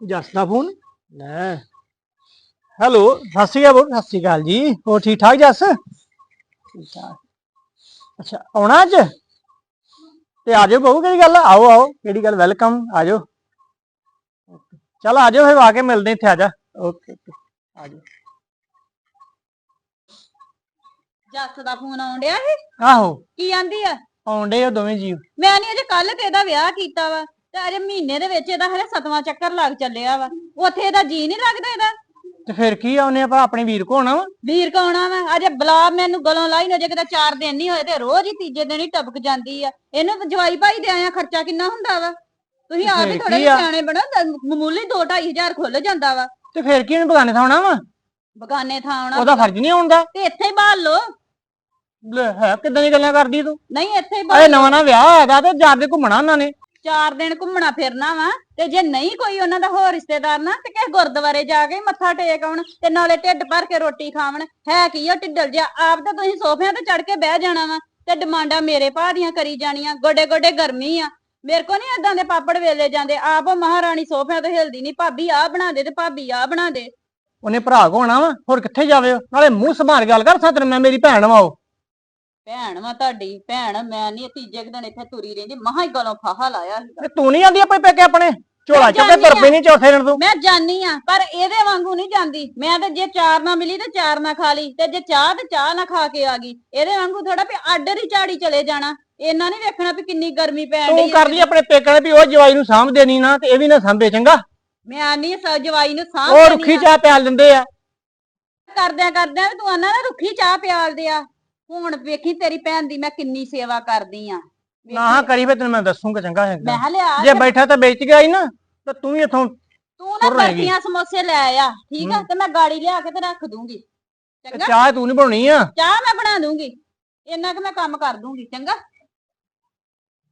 ਜੱਸ ਦਾ phone. ਲੈ। Hello ਸਤਿ ਸ਼੍ਰੀ ਅਕਾਲ ਸਤਿ ਸ਼੍ਰੀ ਅਕਾਲ ਜੀ। ਹੋਰ ਠੀਕ ਠਾਕ ਜੱਸ? ਠੀਕ ਠਾਕ। ਅੱਛਾ ਆਉਣਾ ਅੱਜ? ਤੇ ਆ ਜਾਓ ਬਹੂ ਕਿਹੜੀ ਗੱਲ ਆ? ਆਓ ਆਓ ਕਿਹੜੀ ਗੱਲ? ਵੈਲਕਮ ਆ ਜਾਓ ਚਲ ਆ ਜਾਓ ਫਿਰ ਆ ਕੇ ਮਿਲਦੇ ਇੱਥੇ ਆ ਜਾ। ਓਕੇ ਓਕੇ ਆ ਜਾਓ। ਜੱਸ ਦਾ ਫੋਨ ਆਉਣ ਡਿਆ ਸੀ? ਆਹੋ। ਕੀ ਆਂਦੀ ਆ? ਆਉਂਦੇ ਆ ਦੋਵੇਂ ਜੀ ਮੈਂ ਨਹੀਂ ਅਜੇ ਕੱਲ ਤੇ ਇਹਦਾ ਵਿਆਹ ਕੀਤਾ ਵਾ। ਤੇ ਅਜੇ ਮਹੀਨੇ ਦੇ ਵਿੱਚ ਇਹਦਾ ਹਲੇ ਸਤਵਾਂ ਚੱਕਰ ਲੱਗ ਚੱਲਿਆ ਵਾ। ਉੱਥੇ ਇਹਦਾ ਜੀ ਨਹੀਂ ਲੱਗਦਾ ਇਹਦਾ। ਤੇ ਫਿਰ ਕੀ ਆਉਨੇ ਆਪਾਂ ਆਪਣੇ ਵੀਰ ਕੋ ਹੋਣਾ ਵਾ? ਵੀਰ ਕੌਣਾ ਵਾ। ਅਜੇ ਬਲਾ ਮੈਨੂੰ ਗਲੋਂ ਲਾਈ ਨਾ ਜੇ ਕਿਤੇ ਚਾਰ ਦਿਨ ਨਹੀਂ ਹੋਏ ਤੇ ਰੋਜ਼ ਹੀ ਤੀਜੇ ਦਿਨ ਹੀ ਟਪਕ ਜਾਂਦੀ ਆ। ਇਹਨੂੰ ਜਵਾਈ ਭਾਈ ਦੇ ਆਇਆ ਖਰਚਾ ਕਿੰਨਾ ਹੁੰਦਾ ਵਾ? ਤੁਸੀਂ ਆਪ ਹੀ ਫਿਰ ਥੋੜੇ ਕੀ ਆ? ਸਿਆਣੇ ਬਣੋ ਤਾਂ ਮਾਮੂਲੀ 2-2500 ਖੁੱਲ ਜਾਂਦਾ ਵਾ। ਤੇ ਫਿਰ ਕੀ ਉਹਨੇ ਬਗਾਨੇ ਥਾਉਣਾ ਵਾ? ਬਗਾਨੇ ਥਾਂ ਆਉਣਾ ਉਹਦਾ ਫਰਜ਼ ਨਹੀਂ ਆਉਂਦਾ। ਤੇ ਇੱਥੇ ਹੀ ਬਾਲ ਲੋ ਲੈ, ਹੈ ਕਿਦਾਂ ਦੀ ਗੱਲਾਂ ਕਰਦੀ ਤੂੰ? ਨਹੀਂ ਇੱਥੇ ਹੀ ਅਰੇ ਬਾਲ ਨਵਾਂ ਨਵਾਂ ਵਿਆਹ ਹੈਗਾ ਤੇ ਜਾ ਕੇ ਘੁੰਮਣਾ ਉਹਨਾਂ ਨੇ। ਚਾਰ ਦਿਨ ਘੁੰਮਣਾ ਫਿਰਨਾ ਵਾ, ਤੇ ਜੇ ਨਹੀਂ ਕੋਈ ਉਹਨਾਂ ਦਾ ਹੋਰ ਰਿਸ਼ਤੇਦਾਰ ਨਾ, ਤੇ ਕਿਸੇ ਗੁਰਦੁਆਰੇ ਜਾ ਕੇ ਮੱਥਾ ਟੇਕ ਆਉਣ ਤੇ ਨਾਲੇ ਢਿੱਡ ਭਰ ਕੇ ਰੋਟੀ ਖਾਵਣ, ਹੈ ਕੀ ਉਹ ਢਿੱਡਲ ਜਿਹਾ, ਆਪ ਤਾਂ ਤੁਸੀਂ ਸੋਫਿਆਂ ਤੇ ਚੜ ਕੇ ਬਹਿ ਜਾਣਾ ਵਾ, ਤੇ ਡਿਮਾਂਡਾਂ ਮੇਰੇ ਭਾ ਦੀਆਂ ਕਰੀ ਜਾਣੀਆਂ ਗੋਡੇ ਗੋਡੇ ਗਰਮੀ ਆ। ਮੇਰੇ ਕੋ ਨਹੀਂ ਏਦਾਂ ਦੇ ਪਾਪੜ ਵੇਲੇ ਜਾਂਦੇ, ਆਪ ਉਹ ਮਹਾਰਾਣੀ ਸੋਫਿਆਂ ਤੇ ਹਿਲਦੀ ਨਹੀਂ ਭਾਬੀ ਆ ਬਣਾ ਦੇ ਤੇ ਭਾਬੀ ਆ ਬਣਾ ਦੇ। ਉਹਨੇ ਭਰਾ ਕੋਣਾ ਵਾ, ਹੋਰ ਕਿੱਥੇ ਜਾਵੇ ਉਹ? ਨਾਲੇ ਮੂੰਹ ਸੰਭਾਲ ਕੇ ਗੱਲ ਕਰ ਸਾਤਰ ਮੈਂ ਮੇਰੀ ਭੈਣ ਵਾ ਉਹ। ਭੈਣ ਵਾ ਤੁਹਾਡੀ ਭੈਣ ਮੈਂ ਨਹੀਂ ਤੀਜੇ ਕੁ ਦਿਨ ਇੱਥੇ ਤੁਰੀ ਰਹਿੰਦੀ ਮਹਾ ਹੀ ਗਲੋਂ ਫਾਹਾ ਲਾਇਆ ਸੀਗਾ। ਤੇ ਤੂੰ ਨਹੀਂ ਆਂਦੀ ਆਪਣੇ ਪੇਕੇ ਆਪਣੇ? ਝੋਲਾ ਮੈਂ ਚੁੱਕ ਕੇ ਜਾਂਦੀ ਤੁਰ। ਪਈ ਨਹੀਂ ਚੌਥੇ ਦਿਨ ਤੂੰ। ਮੈਂ ਜਾਣੀ ਆ ਪਰ ਇਹਦੇ ਵਾਂਗੂ ਨਹੀਂ ਜਾਂਦੀ। ਮੈਂ ਤੇ ਜੇ ਚਾਰ ਨਾ ਮਿਲੀ ਤੇ ਚਾਰ ਨਾ ਖਾ ਲਈ ਤੇ ਜੇ ਚਾਹ ਤੇ ਚਾਹ ਨਾ ਖਾ ਕੇ ਆ ਗਈ ਇਹਦੇ ਵਾਂਗੂ ਥੋੜਾ ਵੀ ਆਡਰ ਹੀ ਝਾੜੀ ਚਲੇ ਜਾਣਾ। ਇਹਨਾਂ ਨਹੀਂ ਵੇਖਣਾ ਵੀ ਕਿੰਨੀ ਗਰਮੀ ਪੈਣ ਤੂੰ ਡਈ ਆ। ਕਰਦੀ ਆਪਣੇ ਪੇਕੇ ਨੇ ਵੀ ਉਹ ਜਵਾਈ ਨੂੰ ਸਾਂਭ ਦੇਣੀ ਨਾ ਤੇ ਇਹ ਵੀ ਨਾ ਸਾਂਭੇ ਚੰਗਾ? ਮੈਂ ਨਹੀਂ ਜਵਾਈ ਨੂੰ ਸਾਂਭ ਉਹ ਰੁੱਖੀ। ਚਾਹ ਪਿਆਲ ਦਿੰਦੇ ਆ। ਕਰਦਿਆਂ ਕਰਦਿਆਂ ਵੀ ਤੂੰ ਆਨਾ ਨਾ ਰੁੱਖੀ ਚਾਹ ਪਿਆਲਦੇ ਆ। ਹੁਣ ਵੇਖੀ ਤੇਰੀ ਭੈਣ ਦੀ ਮੈਂ ਕਿੰਨੀ ਸੇਵਾ ਕਰਦੀ ਆ। ਨਾ ਹਾਂ ਕਰੀ ਫੇ ਤੈਨੂੰ ਮੈਂ ਦੱਸੂਗਾ ਚੰਗਾ ਮੈਂ ਚੰਗਾ ਕਿਹਾ ਲਿਆ ਜੇ ਬੈਠਾ ਤਾਂ ਵੇਚ ਗਿਆ ਹੀ ਨਾ ਤਾਂ ਤੂੰ ਵੀ ਇਥੋਂ ਤੂੰ ਨਾ। ਬਰਫੀਆਂ ਸਮੋਸੇ ਲੈ ਆ ਠੀਕ ਆ? ਹੂੰ। ਤੇ ਮੈਂ ਗਾੜੀ ਲਿਆ ਕੇ ਤੇ ਰੱਖ ਦੂੰਗੀ। ਚੰਗਾ? ਚਾਹ ਤੂੰ ਨਹੀਂ ਬਣਾਉਣੀ ਆ? ਚਾਹ ਮੈਂ ਬਣਾ ਦੂੰਗੀ। ਇੰਨਾ ਕਿ ਮੈਂ ਕੰਮ ਕਰ ਦੂੰਗੀ ਚੰਗਾ?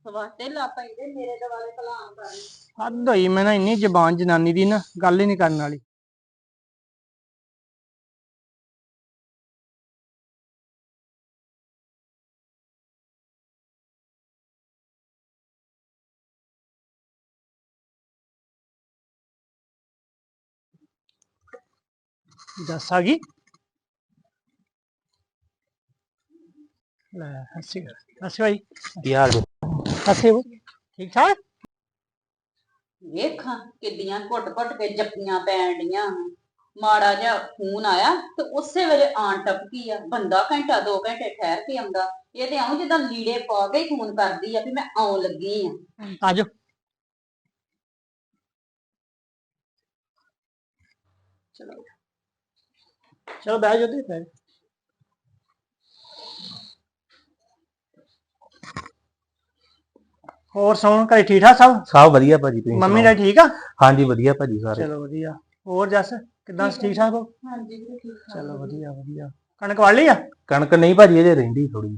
ਸਵਾਤੇ ਲਾ ਪੈਂਦੇ ਮੇਰੇ ਦੁਆਲੇ ਕਲਾਮ ਕਰ ਹੱਦ ਹੋਈ ਮੈਂ ਨਾ ਇੰਨੀ ਜ਼ਬਾਨ ਜਨਾਨੀ ਦੀ ਨਾ ਗੱਲ ਹੀ ਨਹੀਂ ਕਰਨ ਵਾਲੀ। ਦੱਸ ਆ ਗਈ ਲੈ ਹੱਸੀ ਹੱਸੀ ਭਾਈ ਕੀ ਹਾਲ ਜੀ ਹੱਸੀ ਠੀਕ ਠਾਕ ਵੇਖਾਂ ਕਿੱਡੀਆਂ ਘੁੱਟ-ਘੁੱਟ ਕੇ ਜੱਫੀਆਂ ਪੈਣ ਡੀਆਂ ਮਾੜਾ ਜਿਹਾ ਫੋਨ ਆਇਆ ਤੇ ਉਸੇ ਵੇਲੇ ਆਣ ਟਪਕੀ ਆ। ਬੰਦਾ ਘੰਟਾ ਦੋ ਘੰਟੇ ਠਹਿਰ ਕੇ ਆਉਂਦਾ। ਇਹ ਤੇ ਆਉਂ ਜਿੱਦਾਂ ਲੀੜੇ ਪਾ ਕੇ ਹੀ ਫੋਨ ਕਰਦੀ ਆ ਵੀ ਮੈਂ ਆਉਣ ਲੱਗੀ ਆ। ਆਜੋ ਚਲੋ। ਚਲੋ ਬਹਿ ਜਾਓ ਤੇ ਬਹਿ। ਹੋਰ ਸੁਣ ਘਰੇ ਠੀਕ ਠਾਕ ਸਭ? ਸਭ ਵਧੀਆ ਭਾਜੀ ਤੁਸੀਂ ਮੰਮੀ? ਦਾ ਠੀਕ ਆ? ਹਾਂਜੀ ਵਧੀਆ ਭਾਜੀ ਸਾਰੇ। ਚਲੋ ਵਧੀਆ। ਹੋਰ ਜੱਸ ਕਿਦਾਂ ਠੀਕ ਠਾਕ ਹੋ? ਹਾਂਜੀ ਚਲੋ ਵਧੀਆ ਵਧੀਆ। ਕਣਕ ਵਾੜ ਲਈ ਆ? ਕਣਕ ਨਹੀਂ ਭਾਜੀ ਅਜੇ ਰਹਿੰਦੀ ਥੋੜੀ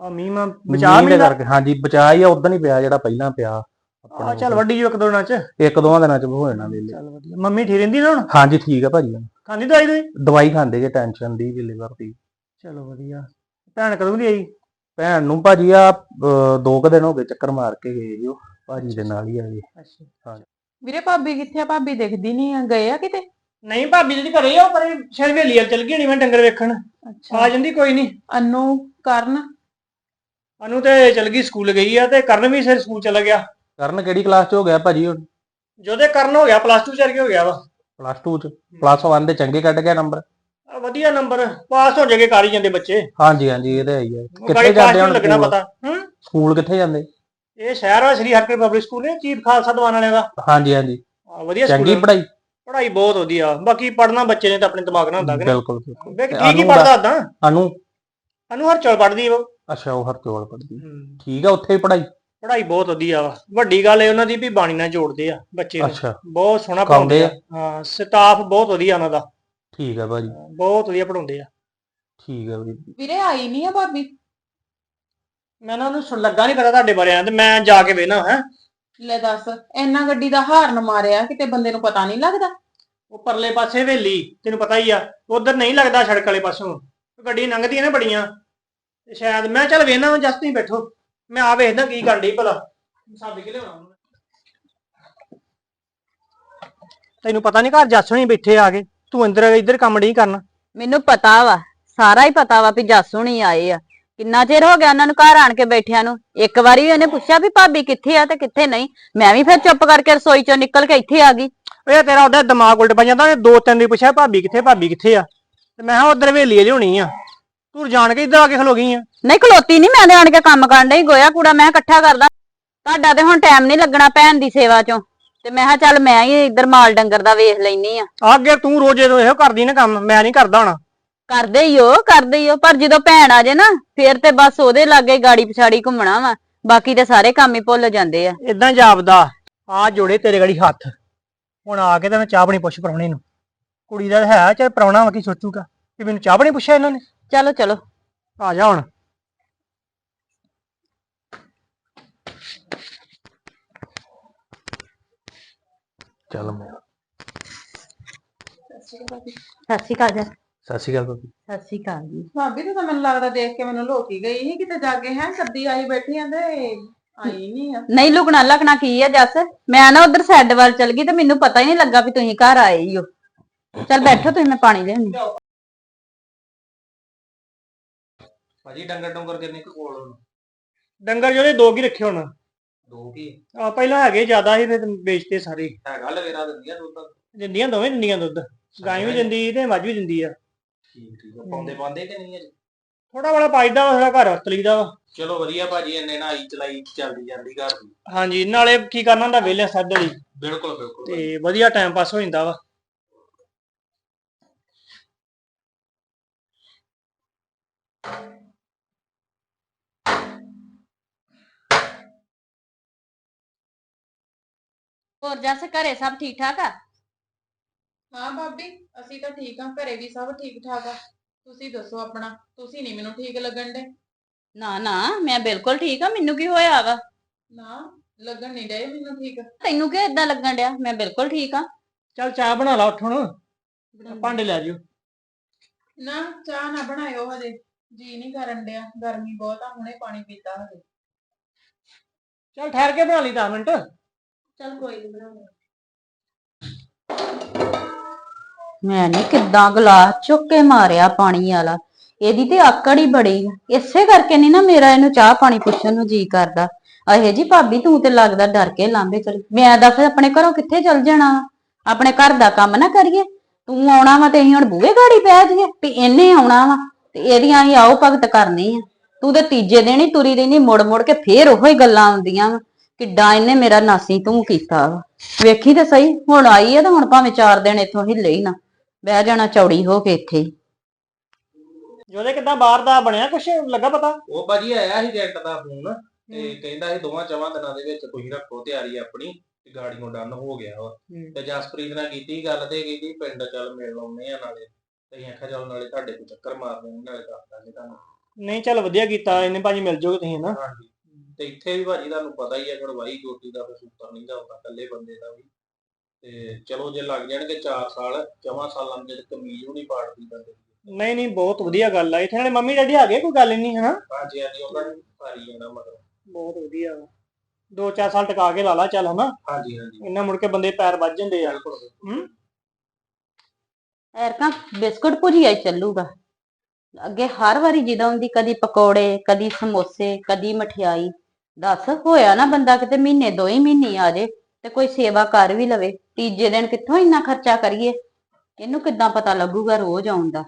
ਆ ਮੀਂਹ ਮਾ ਬਚਾ ਮੀਂਹ ਦੇ ਕਰਕੇ ਹਾਂਜੀ ਬਚਾ ਹੀ ਆ ਉਦੋਂ ਨਹੀਂ ਪਿਆ ਜਿਹੜਾ ਪਹਿਲਾਂ ਪਿਆ। ਆ ਆਪਣੇ ਚੱਲ ਵੱਡੀ ਜੀ ਇੱਕ ਦੋ ਦਿਨਾਂ ਚ। ਇੱਕ ਦੋਵਾਂ ਦਿਨਾਂ ਚ ਹੋ ਜਾਣਾ ਵੇਲੇ। ਚੱਲ ਵਧੀਆ। ਮੰਮੀ ਠੀਕ ਰਹਿੰਦੀ ਨਾ ਹੁਣ? ਹਾਂਜੀ ਠੀਕ ਆ ਭਾਜੀ। ਖਾਂਦੀ ਦਵਾਈ ਦੋਈ ਦਵਾਈ ਖਾਂਦੇ ਜੇ ਟੈਨਸ਼ਨ ਦੀ ਵੀ ਲਿਵਰ ਦੀ। ਚਲੋ ਵਧੀਆ। ਭੈਣ ਕਦੋਂ ਦੀ ਆਈ? ਭੈਣ ਨੂੰ ਭਾਜੀ ਆ ਅਹ, ਦੋ ਕੁ ਦਿਨ ਹੋ ਗਏ ਚੱਕਰ ਮਾਰ ਕੇ ਗਏ ਜੀ ਉਹ। ਭਾਜੀ ਦੇ ਨਾਲ ਹੀ ਆ ਜੀ ਅੱਛਾ। ਵੀਰੇ ਭਾਬੀ ਕਿੱਥੇ ਆ? ਭਾਬੀ ਦਿਖਦੀ ਨਹੀਂ ਆ। ਗਏ ਆ ਕਿਤੇ? ਨਹੀਂ ਭਾਬੀ ਜਿਹੜੀ ਘਰੇ ਆ ਉਹ ਪਰੇ ਸ਼ਾਇਦ ਵੇਲੀ ਵਾਲ ਚਲ ਗਈ ਨਹੀਂ ਮੈਂ ਡੰਗਰ ਵੇਖਣ। ਆ ਜਾਂਦੀ ਕੋਈ ਨਹੀਂ। ਅਨੂ ਕਰਨ? ਅਨੂ ਤੇ ਚਲ ਗਈ ਸਕੂਲ ਗਈ ਆ ਤੇ ਕਰਨ ਵੀ ਸਿਰ ਸਕੂਲ ਚਲਾ ਗਿਆ। ਕਰਨ ਕਿਹੜੀ ਕਲਾਸ ਚ ਹੋ ਗਿਆ ਭਾਜੀ ਹੁਣ? ਜੋਦੇ ਕਰਨ ਹੋ ਗਿਆ ਪਲੱਸ 2 ਚਲ ਕੇ ਹੋ ਗਿਆ ਵਾ। ਪਲੱਸ 2 ਚ। ਪਲੱਸ 1 ਦੇ ਚੰਗੇ ਕੱਢ ਗਿਆ ਨੰਬਰ ਆ ਵਧੀਆ ਨੰਬਰ ਪਾਸ ਹੋ ਜਾਗੇ ਕਰ ਹੀ ਜਾਂਦੇ ਬੱਚੇ। ਹਾਂਜੀ ਹਾਂਜੀ ਇਹ ਤਾਂ ਹੈ ਹੀ ਕਿੱਥੇ ਜਾਂਦੇ ਹੁਣ ਲੱਗਣਾ ਸਕੂਲ? ਪਤਾ। ਹੂੰ? ਸਕੂਲ ਕਿੱਥੇ ਜਾਂਦੇ? ਇਹ ਸ਼ਹਿਰ ਆ ਸ੍ਰੀ ਹਰਕ੍ਰਿਸ਼ਨ ਪਬਲਿਕ ਸਕੂਲ ਨੇ ਚੀਫ ਖਾਲਸਾ ਦੀਵਾਨ ਵਾਲਿਆਂ ਦਾ। ਹਾਂਜੀ ਹਾਂਜੀ। ਆ, ਵਧੀਆ ਚੰਗੀ ਸਕੂਲ ਪੜ੍ਹਾਈ। ਪੜ੍ਹਾਈ ਬਹੁਤ ਵਧੀਆ। ਬਾਕੀ ਪੜਨਾ ਬੱਚੇ ਨੇ ਤਾਂ ਆਪਣੇ ਦਿਮਾਗ ਨਾਲ ਹੁੰਦਾ ਕਿ ਨਾ। ਬਿਲਕੁਲ ਬਿਲਕੁਲ। ਵੇਖ ਤੇ ਕੀ ਕੀ ਅਨੂ ਦਾ- ਪੜਦਾ ਉਦਾਂ ਅਨੂ? ਅਨੂ ਹਰ ਚੌਲ ਪੜਦੀ ਉਹ। ਅੱਛਾ ਉਹ ਹਰਚੋਲ ਪੜਦੀ ਠੀਕ ਆ ਉੱਥੇ ਹੀ ਪੜ੍ਹਾਈ। ਪੜ੍ਹਾਈ ਬਹੁਤ ਵਧੀਆ ਵਾ। ਵੱਡੀ ਗੱਲ ਇਹ ਉਹਨਾਂ ਦੀ ਵੀ ਬਾਣੀ ਨਾਲ ਜੋੜਦੇ ਆ ਬੱਚੇ ਨੂੰ। ਬਹੁਤ ਸੋਹਣਾ ਪੜਾਉਂਦੇ ਆ? ਹਾਂ ਸਟਾਫ ਬਹੁਤ ਵਧੀਆ ਉਹਨਾਂ ਦਾ। ਠੀਕ ਆ ਭਾਜੀ। ਬਹੁਤ ਵਧੀਆ ਪੜਾਉਂਦੇ ਆ। ਠੀਕ ਆ ਵੀਰ ਵੀਰੇ ਆਈ ਨਹੀਂ ਆ ਭਾਬੀ? ਮੈਂ ਨਾ ਉਹਨੂੰ ਸੁਣ ਲੱਗਾ ਨਹੀਂ ਪਤਾ ਤੁਹਾਡੇ ਬਾਰੇ ਆ ਤੇ ਮੈਂ ਜਾ ਕੇ ਵੇਖਣਾ ਹੈ। ਲੈ ਦੱਸ ਇੰਨਾ ਗੱਡੀ ਦਾ ਹਾਰਨ ਮਾਰਿਆ ਕਿਤੇ ਬੰਦੇ ਨੂੰ ਪਤਾ ਨਹੀਂ ਲੱਗਦਾ? ਉਹ ਪਰਲੇ ਪਾਸੇ ਹਵੇਲੀ ਤੈਨੂੰ ਪਤਾ ਹੀ ਆ। ਉਧਰ ਨਹੀਂ ਲੱਗਦਾ ਸੜਕ ਵਾਲੇ ਪਾਸੋਂ। ਗੱਡੀ ਲੰਘਦੀਆਂ ਨੇ ਬੜੀਆਂ। ਤੇ ਸ਼ਾਇਦ ਮੈਂ ਚੱਲ ਵੇਖਣਾ ਜਸਟ ਤੁਸੀਂ ਬੈਠੋ। ਮੈਂ ਆ ਵੇਖਦਾ ਕੀ ਕਰਨ ਡਈ ਭਲਾ। ਸਾਬੀ ਕਿ ਲਿਆਉਣਾ ਉਹਨੂੰ। ਤੈਨੂੰ ਪਤਾ ਨਹੀਂ ਘਰ ਜੱਸ ਨਹੀਂ ਬੈਠੇ ਆ ਕੇ ਤੂੰ ਅੰਦਰ ਇੱਧਰ ਕੰਮ ਨਹੀਂ ਕਰਨਾ। ਮੈਨੂੰ ਪਤਾ ਵਾ ਸਾਰਾ ਹੀ ਪਤਾ ਵਾ ਵੀ ਜੱਸੂ ਨਹੀਂ ਆਏ ਆ। ਕਿੰਨਾ ਚਿਰ ਹੋ ਗਿਆ ਉਹਨਾਂ ਨੂੰ ਘਰ ਆਣ ਕੇ ਬੈਠਿਆਂ ਨੂੰ? ਇੱਕ ਵਾਰੀ ਵੀ ਉਹਨੇ ਪੁੱਛਿਆ ਵੀ ਭਾਬੀ ਕਿੱਥੇ ਆ ਤੇ ਕਿੱਥੇ ਨਹੀਂ? ਮੈਂ ਵੀ ਫਿਰ ਚੁੱਪ ਕਰਕੇ ਰਸੋਈ ਚੋਂ ਨਿਕਲ ਕੇ ਇੱਥੇ ਆ ਗਈ। ਓਏ ਤੇਰਾ ਉਹਦਾ ਦਿਮਾਗ ਉਲਟ ਪੈ ਜਾਂਦਾ ਉਹਨੇ ਦੋ ਤਿੰਨ ਦੀ ਪੁੱਛਿਆ ਭਾਬੀ ਕਿੱਥੇ ਭਾਬੀ ਕਿੱਥੇ ਆ? ਤੇ ਮੈਂ ਕਿਹਾ ਉਧਰ ਵੇਲੀ ਲਿਆਉਣੀ ਆ। ਤੂੰ ਜਾਣ ਕੇ ਇੱਧਰ ਆ ਕੇ ਖਲੋ ਗਈ ਆ? ਨਹੀਂ ਖਲੋਤੀ ਨਹੀਂ ਮੈਂ ਤੇ ਆਣ ਕੇ ਕੰਮ ਕਰਨ ਡਈ ਗੋਇਆ ਕੂੜਾ ਮੈਂ ਇਕੱਠਾ ਕਰਦਾ। ਤੁਹਾਡਾ ਤੇ ਹੁਣ ਟਾਈਮ ਨਹੀਂ ਲੱਗਣਾ ਭੈਣ ਦੀ ਸੇਵਾ ਚੋਂ। ਤੇ ਮੈਂ ਕਿਹਾ ਚੱਲ ਮੈਂ ਹੀ ਇੱਧਰ ਮਾਲ ਡੰਗਰ ਦਾ ਵੇਖ ਲੈਨੀ ਆ। ਅੱਗੇ ਤੂੰ ਰੋਜ਼ ਇਹੋ ਇਹੋ ਕਰਦੀ ਨਾ ਕੰਮ ਮੈਂ ਨਹੀਂ ਕਰਦਾ ਹੁਣ। ਕਰਦੇ ਹੀ ਹੋ ਕਰਦੇ ਹੀ ਹੋ ਪਰ ਜਦੋਂ ਭੈਣ ਆ ਜੇ ਨਾ ਫੇਰ ਤੇ ਬਸ ਉਹਦੇ ਲਾਗੇ ਗਾੜੀ ਪਿਛਾੜੀ ਘੁੰਮਣਾ ਵਾ। ਬਾਕੀ ਤੇ ਸਾਰੇ ਕੰਮ ਹੀ ਭੁੱਲ ਜਾਂਦੇ ਆ। ਇਦਾਂ ਜਾਪਦਾ ਆ ਜੋੜੇ ਤੇਰੇ ਗੜੀ ਹੱਥ। ਹੁਣ ਆ ਕੇ ਤਾਂ ਮੈਂ ਚਾਹ ਬਣੀ ਪੁੱਛ ਪਰਾਉਣੇ ਨੂੰ। ਕੁੜੀ ਦਾ ਤਾਂ ਹੈ ਚਾਹੇ ਪਰਾਉਣਾ ਵਾ ਕੀ ਸੋਚੂਗਾ? ਕਿ ਮੈਨੂੰ ਚਾਹ ਬਣੀ ਪੁੱਛਿਆ ਇਹਨਾਂ ਨੇ? ਚਲੋ ਚਲੋ। ਆ ਜਾ ਹੁਣ। ਚੱਲ ਮੈਂ। ਸਤਿ ਸ਼੍ਰੀ ਅਕਾਲ ਜੀ। ਸਤਿ ਸ਼੍ਰੀ ਅਕਾਲ ਭਾਬੀ। ਸਤਿ ਸ਼੍ਰੀ ਅਕਾਲ ਜੀ। ਭਾਬੀ ਤੂੰ ਤਾਂ ਮੈਨੂੰ ਲੱਗਦਾ ਦੇਖ ਕੇ ਮੈਨੂੰ ਲੋਕੀ ਗਈ ਸੀ ਕਿਤੇ ਜਾ ਕੇ ਹੈ? ਸੱਦੀ ਆਈ ਬੈਠੀ ਆਂ ਤੇ ਆਈ ਨਹੀਂ ਆ। ਨਹੀਂ ਲੁਕਣਾ ਲਕਣਾ ਕੀ ਆ ਜੱਸ? ਮੈਂ ਨਾ ਉਧਰ ਸੈੱਡ ਵੱਲ ਚਲ ਗਈ ਤੇ ਮੈਨੂੰ ਪਤਾ ਹੀ ਨਹੀਂ ਲੱਗਾ ਵੀ ਤੁਸੀਂ ਘਰ ਆਏ ਹੀ ਹੋ। ਚਲ ਬੈਠੋ ਤੁਸੀਂ ਮੈਂ ਪਾਣੀ ਲਿਆਉਣੀ। ਭਾਜੀ ਡੰਗਰ ਡੰਗਰ ਕਿੰਨੇ ਕੁ ਕੋਲ ਹੁਣ ਡੰਗਰ ਜਿਹੜੇ ਦੋ ਕੀ ਰੱਖੇ ਹੁਣ? ਦੋ ਕੀ? ਆ ਪਹਿਲਾਂ ਹੈਗੇ ਜ਼ਿਆਦਾ ਸੀ ਫਿਰ ਵੇਚਤੇ ਸਾਰੇ। ਹੀ। ਹੈਗਾ ਲਵੇਰਾ ਦਿੰਦੀਆਂ ਦੁੱਧ? ਦਿੰਦੀਆਂ ਦੋਵੇਂ ਦਿੰਦੀਆਂ ਦੁੱਧ। ਗਾਂ ਵੀ ਦਿੰਦੀ ਤੇ ਮੱਝ ਵੀ ਦਿੰਦੀ ਆ। ਠੀਕ ਠੀਕ ਆ। ਪਾਉਂਦੇ ਪਾਉਂਦੇ ਕਿ ਨਹੀਂ ਅਜੇ? ਥੋੜਾ ਬੜਾ ਪਾਈਦਾ ਵਾ ਥੋੜਾ ਘਰ ਵਰਤ ਲਈਦਾ ਵਾ। ਚਲੋ ਵਧੀਆ ਭਾਜੀ ਇੰਨੇ ਨਾਲ ਆਈ ਚਲਾਈ ਚੱਲਦੀ ਜਾਂਦੀ ਘਰ ਦੀ। ਹਾਂਜੀ ਨਾਲੇ ਕੀ ਕਰਨਾ ਹੁੰਦਾ ਵਿਹਲੇ ਸੱਦ ਲਈ ਬਿਲਕੁਲ ਬਿਲਕੁਲ ਤੇ ਵਧੀਆ ਟਾਈਮ ਪਾਸ ਹੋ ਜਾਂਦਾ ਵਾ। ਹੋਰ ਜੱਸ ਘਰੇ ਸਭ ਠੀਕ ਠਾਕ ਆ? ਹਾਂ ਭਾਬੀ ਅਸੀਂ ਤਾਂ ਠੀਕ ਆਂ ਘਰੇ ਵੀ ਸਭ ਠੀਕ ਠਾਕ ਆ। ਤੁਸੀਂ ਦੱਸੋ ਆਪਣਾ ਤੁਸੀਂ ਨਹੀਂ ਮੈਨੂੰ ਠੀਕ ਲੱਗਣ ਦੇ। ਨਾ ਨਾ ਮੈਂ ਬਿਲਕੁਲ ਠੀਕ ਆ ਮੈਨੂੰ ਕੀ ਹੋਇਆ ਵਾ? ਨਾ ਲੱਗਣ ਨਹੀਂ ਡਏ ਮੈਨੂੰ ਠੀਕ। ਤੈਨੂੰ ਕਿਉਂ ਇਦਾਂ ਲੱਗਣ ਡਿਆ? ਮੈਂ ਬਿਲਕੁਲ ਠੀਕ ਆ। ਚੱਲ ਚਾਹ ਬਣਾ ਲਾ ਉੱਠ ਹੁਣ। ਭਾਂਡੇ ਲੈ ਜਿਓ। ਨਾ ਚਾਹ ਨਾ ਬਣਾਇਓ ਹਜੇ। ਜੀ ਨਹੀਂ ਕਰਨ ਡਿਆ ਗਰਮੀ ਬਹੁਤ ਆ ਹੁਣੇ ਪਾਣੀ ਪੀਤਾ ਹਜੇ। ਚੱਲ ਠਹਿਰ ਕੇ ਬਣਾ ਲਈ 10 ਮਿੰਟ। ਚਲ ਕੋਈ ਨਹੀਂ ਬਣਾਉਂਦੇ ਮੈਂ ਨਹੀਂ ਕਿੱਦਾਂ ਗਲਾਸ ਚੁੱਕ ਕੇ ਮਾਰਿਆ ਪਾਣੀ ਵਾਲਾ। ਇਹਦੀ ਤੇ ਆਕੜ ਹੀ ਬੜੀ। ਆ ਇਸੇ ਕਰਕੇ ਨਹੀਂ ਨਾ ਮੇਰਾ ਇਹਨੂੰ ਚਾਹ ਪਾਣੀ ਪੁੱਛਣ ਨੂੰ ਜੀ ਕਰਦਾ। ਅਹੇ ਜੀ ਭਾਬੀ, ਤੂੰ ਤੇ ਲੱਗਦਾ ਡਰ ਕੇ ਲਾਂਬੇ ਚਲ ਮੈਂ ਦੱਸ ਆਪਣੇ ਘਰੋਂ ਕਿੱਥੇ ਚਲ ਜਾਣਾ? ਵਾ? ਆਪਣੇ ਘਰ ਦਾ ਕੰਮ ਨਾ ਕਰੀਏ। ਤੂੰ ਆਉਣਾ ਵਾ ਤੇ ਅਸੀਂ ਹੁਣ ਬੂਹੇ ਗਾੜੀ ਪੈ ਜਾਈਏ। ਵੀ ਇਹਨੇ ਆਉਣਾ ਵਾ ਤੇ ਇਹਦੀਆਂ ਅਸੀਂ ਆਓ ਭਗਤ ਕਰਨੀ ਆ। ਤੂੰ ਤੇ ਤੀਜੇ ਦਿਨ ਹੀ ਤੁਰੀ ਰਹਿਨੀ ਮੁੜ ਮੁੜ ਕੇ ਫੇਰ ਉਹੋ ਹੀ ਗੱਲਾਂ ਆਉਂਦੀਆਂ ਵਾ। ਕਿੱਡਾ ਇਹਨੇ ਮੇਰਾ ਨਾਸੀ ਤੂੰ ਕੀਤਾ ਵਾ। ਵੇਖੀ ਤੇ ਸਹੀ ਹੁਣ ਆਈ ਆ ਤੇ ਹੁਣ ਭਾਵੇਂ ਚਾਰ ਦਿਨ ਇੱਥੋਂ ਹਿੱਲੇ ਹੀ ਨਾ ਬਹਿ ਜਾਣਾ ਚੌੜੀ ਹੋ ਕੇ ਇੱਥੇ। ਹੀ। ਜੋਦੇ ਕਿੱਦਾਂ ਬਾਹਰ ਦਾ ਬਣਿਆ ਕੁਛ ਲੱਗਾ ਪਤਾ? ਉਹ ਭਾਜੀ ਆਇਆ ਸੀ ਏਜੰਟ ਦਾ ਫੋਨ ਤੇ ਕਹਿੰਦਾ ਸੀ ਦੋਵਾਂ ਚਵਾਂ ਦਿਨਾਂ ਦੇ ਵਿੱਚ ਤੁਸੀਂ ਰੱਖੋ ਤਿਆਰੀ ਆਪਣੀ ਤੇ ਗਾੜੀਆਂ ਡਨ ਹੋ ਗਿਆ ਵਾ। ਹੂੰ। ਤੇ ਜਸਪ੍ਰੀਤ ਨਾਲ ਕੀਤੀ ਗੱਲ ਤੇ ਕਹਿੰਦੀ ਪਿੰਡ ਚੱਲ ਮਿਲ ਆਉਂਦੇ ਆ ਨਾਲੇ। ਤੇ ਅਸੀਂ ਆਖਿਆ ਚੱਲ ਨਾਲੇ ਤੁਹਾਡੇ ਕੋਲ ਚੱਕਰ ਮਾਰਦੇ ਆ ਨਾਲੇ ਦੱਸ ਦਾਂਗੇ ਤੁਹਾਨੂੰ। ਨਹੀਂ ਚੱਲ ਵਧੀਆ ਕੀਤਾ ਇਹਨੇ ਭਾਜੀ ਮਿਲ ਜਾਓਗੇ ਤੁਸੀਂ ਨਾ ਹਾਂਜੀ। ਤੇ ਇੱਥੇ ਵੀ ਭਾਜੀ ਤੁਹਾਨੂੰ ਪਤਾ ਹੀ ਹੈ ਗੜਵਾਈ ਜੋਤੀ ਦਾ ਫਿਰ ਉੱਪਰ ਨਹੀਂ ਹੁੰਦਾ ਇਕੱਲੇ ਬੰਦੇ ਦਾ ਵੀ। ਤੇ ਚਲੋ ਜੇ ਲੱਗ ਜਾਣਗੇ 4 ਸਾਲ ਚਵਾਂ ਸਾਲਾਂ ਦੇ ਵਿੱਚ ਕਮੀਜ਼ ਵੀ ਨਹੀਂ ਪਾੜਦੀ ਬੰਦੇ ਦੀ। ਨਹੀਂ ਨਹੀਂ ਬਹੁਤ ਵਧੀਆ ਗੱਲ ਆ। ਇੱਥੇ ਨਾਲੇ ਮੰਮੀ ਡੈਡੀ ਆ ਗਏ ਕੋਈ ਗੱਲ ਨਹੀਂ ਹਨਾ? ਹਾਂਜੀ ਹਾਂਜੀ ਉਹਨਾਂ ਨੇ ਸਾਰੀ ਜਾਣਾ ਮਤਲਬ ਬਹੁਤ ਵਧੀਆ ਵਾ। ਦੋ ਚਾਰ ਸਾਲ ਟਿਕਾ ਕੇ ਲਾ ਲਾ ਚੱਲ ਹਨਾ? ਹਾਂਜੀ ਹਾਂਜੀ। ਇੰਨਾ ਮੁੜ ਕੇ ਬੰਦੇ ਪੈਰ ਵੱਜ ਜਾਂਦੇ ਆ। ਬਿਲਕੁਲ ਐਰਕਾਂ ਬਿਸਕੁਟ ਭੁਜੀਆ ਹੀ ਚੱਲੂਗਾ। ਅੱਗੇ ਹਰ ਵਾਰੀ ਜਦੋਂ ਦੀ ਕਦੀ ਪਕੌੜੇ ਕਦੀ ਸਮੋਸੇ ਕਦੀ ਮਠਿਆਈ। ਦੱਸ ਹੋਇਆ ਨਾ ਬੰਦਾ ਕਿਤੇ ਮਹੀਨੇ ਦੋ ਹੀ ਮਹੀਨੇ ਆ ਜੇ ਤੇ ਕੋਈ ਸੇਵਾ ਕਰ ਵੀ ਲਵੇ ਤੀਜੇ ਦਿਨ ਕਿੱਥੋਂ ਇੰਨਾ ਖਰਚਾ ਕਰੀਏ? ਇਹਨੂੰ ਕਿੱਦਾਂ ਪਤਾ ਲੱਗੂਗਾ ਰੋਜ਼ ਆਉਣ ਦਾ?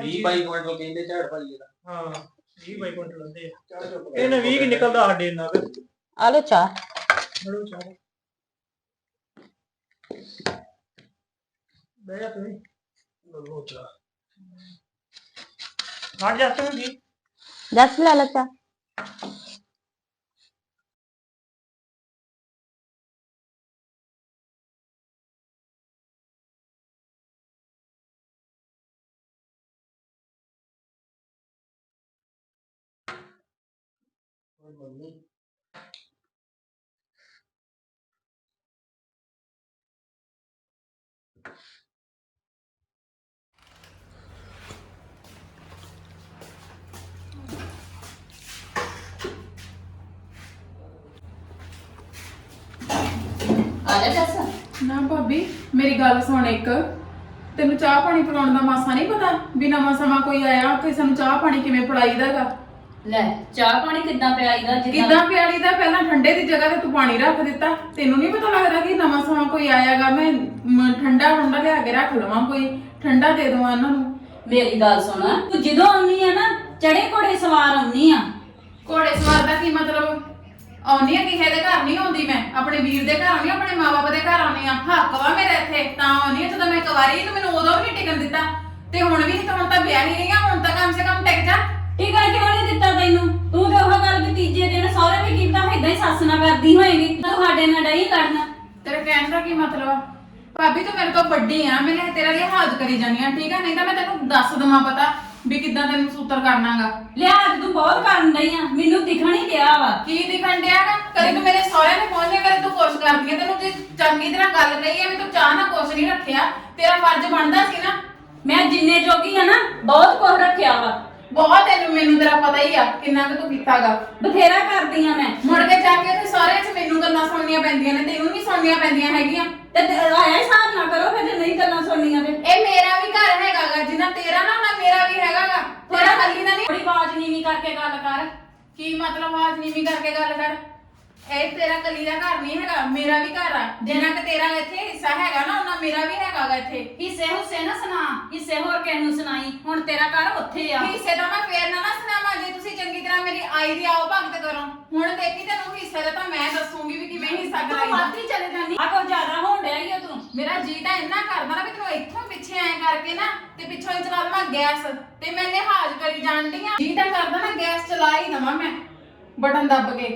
20 ਬਾਈ ਕੁਇੰਟਲ ਕਹਿੰਦੇ ਝਾੜ ਭਾਜੀ ਇਹਦਾ। ਹਾਂ 20 ਬਾਈ ਕੁਇੰਟਲ ਹੁੰਦੇ ਆ। ਇਹਨੇ 20 ਕਿ ਨਿਕਲਦਾ ਸਾਡੇ ਨਾਲ ਆ ਲੋ ਚਾਹ। ਬੜੋ ਚਾਹ। ਬਹਿ ਜਾ ਤੂੰ ਲੋ ਚਾ ਹਟ ਜਾ ਤੂੰ ਜੀ ਦੱਸ ਲੈ ਲੱਤਾ ਮੰਮੀ ਜਾ ਜੱਸ ਨਾ ਭਾਬੀ ਮੇਰੀ ਗੱਲ ਸੁਣ ਇੱਕ। ਤੈਨੂੰ ਚਾਹ ਪਾਣੀ ਪਿਲਾਉਣ ਦਾ ਮਾਸਾ ਨਹੀਂ ਪਤਾ? ਵੀ ਨਵਾਂ ਸਮਾਂ ਕੋਈ ਆਇਆ ਕਿਸੇ ਨੂੰ ਚਾਹ ਪਾਣੀ ਕਿਵੇਂ ਪਿਲਾਈਦਾਗਾ ਲੈ ਚਾਹ ਪਾਣੀ ਕਿੱਦਾਂ ਪਿਆਈਦਾ ਕਿੱਦਾਂ ਪਿਆਲੀ ਦਾ? ਪਹਿਲਾਂ ਠੰਡੇ ਦੀ ਜਗ੍ਹਾ ਤੇ ਤੂੰ ਪਾਣੀ ਰੱਖ ਦਿੱਤਾ। ਤੈਨੂੰ ਨਹੀਂ ਪਤਾ ਲੱਗਦਾ ਕਿ ਨਵਾਂ ਸਮਾਂ ਕੋਈ ਆਇਆਗਾ ਮੈਂ ਮ- ਠੰਡਾ ਠੰਡਾ ਲਿਆ ਕੇ ਰੱਖ ਲਵਾਂ ਕੋਈ। ਠੰਡਾ ਦੇ ਦਵਾਂ ਇਹਨਾਂ ਨੂੰ। ਮੇਰੀ ਗੱਲ ਸੁਣ। ਤੂੰ ਜਦੋਂ ਆਉਣੀ ਆ ਨਾ ਚੜੇ ਘੋੜੇ ਸਵਾਰ ਆਉਣੀ ਆ। ਘੋੜੇ ਸਵਾਰ ਦਾ ਕੀ ਮਤਲਬ? ਆਉਣੀ ਆ ਕਿਸੇ ਦੇ ਘਰ ਨਹੀਂ ਆਉਂਦੀ ਮੈਂ। ਆਪਣੇ ਵੀਰ ਦੇ ਘਰ ਆਉਣੀ ਆਪਣੇ ਮਾਪੇ ਦੇ ਘਰ ਆਉਣੀ ਆ। ਹੱਕ ਵਾ ਮੇਰੇ ਇੱਥੇ ਤਾਂ ਆਉਣੀ ਆ ਜਦੋਂ ਮੈਂ ਕੁਵਾਰੀ ਨੂੰ ਮੈਨੂੰ ਉਦੋਂ ਵੀ ਨਹੀਂ ਟਿਕਣ ਦਿੱਤਾ। ਤੇ ਹੁਣ ਵੀ ਨਹੀਂ ਤਾਂ ਹੁਣ ਤਾਂ ਵਿਆਹ ਹੀ ਗਈ ਆ ਹੁਣ ਤਾਂ ਕਮ ਸੇ ਕਮ ਟਿਕ ਜਾ। ਟੀਕਾ ਕਿਉਂ ਨਹੀਂ ਦਿੱਤਾ ਤੈਨੂੰ? ਤੂੰ ਤੇ ਉਹ ਗੱਲ ਵੀ ਤੀਜੇ ਦਿਨ ਸਹੁਰੇ ਵੀ ਕੀਤਾ ਏਦਾਂ ਹੀ ਸੱਸ ਨਾਲ ਕਰਦੀ ਹੋਏਗੀ। ਤੂੰ ਸਾਡੇ ਨਾਲ ਡਈ ਕਰਨਾ ਤੇਰੇ ਕਹਿਣ ਦਾ ਕੀ ਮਤਲਬ ਆ? ਭਾਬੀ ਤੂੰ ਮੇਰੇ ਤੋਂ ਵੱਡੀ ਆ ਮੈਂ ਤੇਰਾ ਲਿਹਾਜ਼ ਕਰੀ ਜਾਨੀ ਆ ਠੀਕ ਆ? ਨਹੀਂ ਤਾਂ ਮੈਂ ਤੈਨੂੰ ਦੱਸ ਦਵਾਂ ਪਤਾ। ਵੀ ਕਿੱਦਾਂ ਤੈਨੂੰ ਸੂਤਰ ਕਰਨਾਗਾ? ਲਿਆਜ ਤੂੰ ਬਹੁਤ ਕਰਨ ਡਈ ਆ। ਮੈਨੂੰ ਦਿਖਣ ਹੀ ਡਿਆ ਵਾ। ਕੀ ਦਿਖਣ ਡਿਆ ਕਦੇ ਤੂੰ ਮੇਰੇ ਸਹੁਰੇ ਨੂੰ ਪਹੁੰਚੇ ਕਦੇ ਤੂੰ ਕੁਛ ਕਰਦੀ ਆ। ਤੈਨੂੰ ਜੇ ਚੰਗੀ ਤਰ੍ਹਾਂ ਗੱਲ ਕਹੀ ਆ ਵੀ ਤੂੰ ਚਾਹ ਨਾ ਕੁਛ ਨਹੀਂ ਰੱਖਿਆ ਤੇਰਾ ਫਰਜ਼ ਬਣਦਾ ਸੀ ਨਾ? ਮੈਂ ਜਿੰਨੇ ਜੋਗੀ ਆ ਨਾ ਬਹੁਤ ਕੁਝ ਰੱਖਿਆ ਵਾ। ਬਹੁਤ ਤੈਨੂੰ ਮੈਨੂੰ ਤੇਰਾ ਪਤਾ ਹੀ ਆ ਕਿੰਨਾ ਕੁ ਤੂੰ ਕੀਤਾਗਾ। ਬਥੇਰਾ ਕਰਦੀ ਆ ਮੈਂ। ਮੁੜ ਕੇ ਜਾ ਕੇ ਤੇ ਸਾਰੇ ਚ ਮੈਨੂੰ ਗੱਲਾਂ ਸੁਣਨੀਆਂ ਪੈਂਦੀਆਂ ਨੇ ਤੈਨੂੰ ਨਹੀਂ ਸੁਣਨੀਆਂ ਪੈਂਦੀਆਂ ਹੈਗੀਆਂ। ਤੇ ਤੇ ਆਇਆ ਹਿਸਾਬ ਨਾ ਕਰੋ ਫਿਰ ਜੇ ਨਹੀਂ ਗੱਲਾਂ ਸੁਣਨੀਆਂ ਤੇ। ਇਹ ਮੇਰਾ ਵੀ ਘਰ ਹੈਗਾਗਾ ਜਿੰਨਾ ਤੇਰਾ ਨਾ ਉਹਨਾਂ ਮੇਰਾ ਵੀ ਹੈਗਾਗਾ ਤੇਰਾ ਕੱਲੀ ਦਾ ਨਹੀਂ ਥੋੜੀ ਆਵਾਜ਼ ਨੀਵੀਂ ਕਰਕੇ ਗੱਲ ਕਰ। ਕੀ ਮਤਲਬ ਆਵਾਜ਼ ਨੀਵੀਂ ਕਰਕੇ ਗੱਲ ਕਰ? ਇਹ ਤੇਰਾ ਕੱਲੀ ਦਾ ਘਰ ਨਹੀਂ ਹੈਗਾ ਮੇਰਾ ਵੀ ਘਰ ਆ। ਜਿੰਨਾ ਕਿ ਤੇਰਾ ਇੱਥੇ ਹਿੱਸਾ ਹੈਗਾ ਨਾ ਉਹਨਾਂ ਮੇਰਾ ਵੀ ਹੈਗਾਗਾ ਇੱਥੇ। ਹਿੱਸੇ ਹੁੱਸੇ ਨਾ ਸੁਣਾ ਹਿੱਸੇ ਹੋਰ ਕਿਸੇ ਨੂੰ ਸੁਣਾਈ? ਹੁਣ ਤੇਰਾ ਘਰ ਉੱਥੇ ਆ। ਹਿੱਸੇ ਤਾਂ ਮੈਂ ਫੇਰ ਨਾ ਨਾ ਸੁਣਾਵਾਂ ਜੇ ਤੁਸੀਂ ਚੰਗੀ ਤਰ੍ਹਾਂ ਮੇਰੀ ਆਈ ਦੀ ਆਓ ਭਗਤ ਕਰੋ ਹੁਣ ਦੇਖੀ ਤੈਨੂੰ ਦਾ ਤਾਂ ਮੈਂ ਦੱਸੂਗੀ ਵੀ ਕਿਵੇਂ ਹਿੱਸਾ ਤੂੰ ਕਰਾਈਦਾ ਵੱਧਦੀ ਚਲੇ ਜਾਂਦੀ। ਆ ਕੋ ਜ਼ਿਆਦਾ ਹੋਣ ਡਿਆ ਈ ਓ ਤੂੰ। ਮੇਰਾ ਜੀ ਤਾਂ ਇੰਨਾ ਕਰਦਾ ਨਾ ਵੀ ਤੈਨੂੰ ਇੱਥੋਂ ਪਿੱਛੇ ਐ ਕਰਕੇ ਨਾ ਤੇ ਪਿੱਛੋਂ ਹੀ ਚਲਾ ਦਵਾਂ ਗੈਸ। ਤੇ ਮੈਂ ਲਿਹਾਜ਼ ਕਰੀ ਜਾਣ ਡਈ ਆ। ਜੀ ਤਾਂ ਕਰਦਾ ਨਾ ਗੈਸ ਚਲਾ ਹੀ ਦਵਾਂ ਮੈਂ। ਬਟਨ ਦੱਬ ਕੇ।